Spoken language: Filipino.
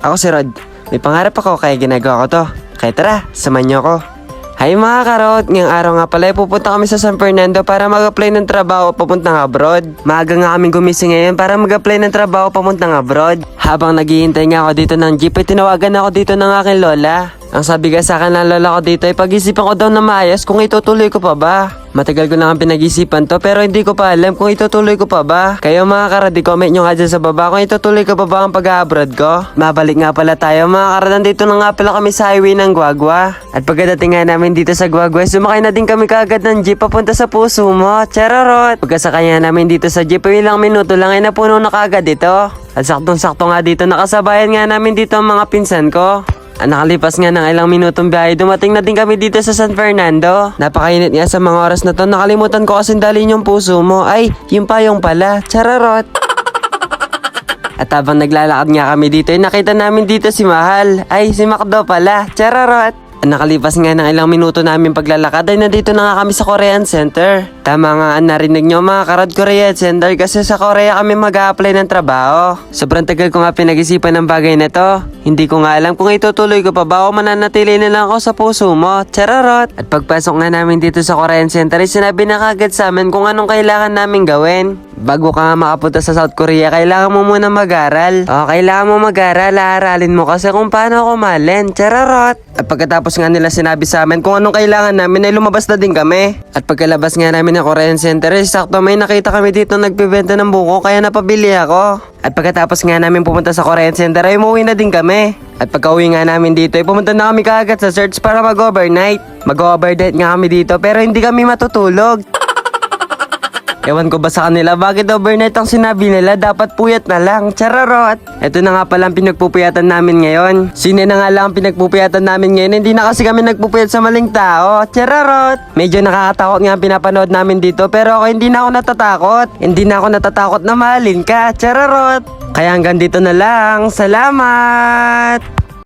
Ako si Rod. May pangarap ako kaya ginagawa ko to. Kaya tara, samahan niyo ako. Hi mga karot! Ngayong araw nga pala, pupunta kami sa San Fernando para mag-apply ng trabaho papuntang abroad. Maaga nga kami gumising ngayon para mag-apply ng trabaho papuntang abroad. Habang naghihintay nga ako dito ng jeep, ay tinawagan ako dito ng aking lola. Ang sabi ka sa akin ng lola ko dito ay pag-isipan ko daw na maayos kung itutuloy ko pa ba. Matagal ko na nga pinag-isipan to pero hindi ko pa alam kung itutuloy ko pa ba. Kayo mga karadi, comment nyo nga dyan sa baba kung itutuloy ko pa ba ang pag-abroad ko. Mabalik nga pala tayo mga karad, dito na nga pala kami sa highway ng Guagua. At pagkadating nga namin dito sa Guagua, sumakay na din kami kaagad ng jeep papunta sa puso mo. Chararot! Pagkasakay nga namin dito sa jeep, ilang minuto lang ay napuno na kaagad ito. At saktong-sakto nga dito, nakasabayan nga namin dito ang mga pinsan ko. Nakalipas nga ng ilang minutong biyahe, dumating na din kami dito sa San Fernando. Napakainit nga sa mga oras na to, nakalimutan ko kasi dalhin yung puso mo. Ay, yung payong pala. Chararot! At habang naglalakad nga kami dito, nakita namin dito si Mahal. Ay, si Macdo pala. Chararot! Nakalipas nga ng ilang minuto namin paglalakad ay nandito na nga kami sa Korean Center. Tama nga ang narinig nyo mga karad Korean Center kasi sa Korea kami mag apply ng trabaho. Sobrang tagal ko nga pinag-isipan ng bagay na to. Hindi ko nga alam kung itutuloy ko pa ba o mananatili na lang ako sa puso mo. Chararot! At pagpasok nga namin dito sa Korean Center ay sinabi na kagad sa amin kung anong kailangan namin gawin. Bago ka nga makapunta sa South Korea, kailangan mo muna mag-aral. O, kailangan mo mag-aral, aaralin mo kasi kung paano ako malin. Chararot! At pagkatapos nga nila sinabi sa amin kung anong kailangan namin ay lumabas na din kami. At pagkalabas nga namin ng Korean Center, ay sakto may nakita kami dito nagbebenta ng buko kaya napabili ako. At pagkatapos nga namin pumunta sa Korean Center ay umuwi na din kami. At pagka-uwi nga namin dito ay pumunta na kami kaagad sa search para mag-overnight. Mag-overnight nga kami dito pero hindi kami matutulog. Ewan ko ba sa kanila, bakit overnight ang sinabi nila, dapat puyat na lang, chararot. Ito na nga pala ang pinagpupuyatan namin ngayon. Sine na nga lang ang pinagpupuyatan namin ngayon, hindi na kasi kami nagpupuyat sa maling tao, chararot. Medyo nakakatakot nga ang pinapanood namin dito, pero ako hindi na ako natatakot. Hindi na ako natatakot na mahalin ka, chararot. Kaya hanggang dito na lang, salamat!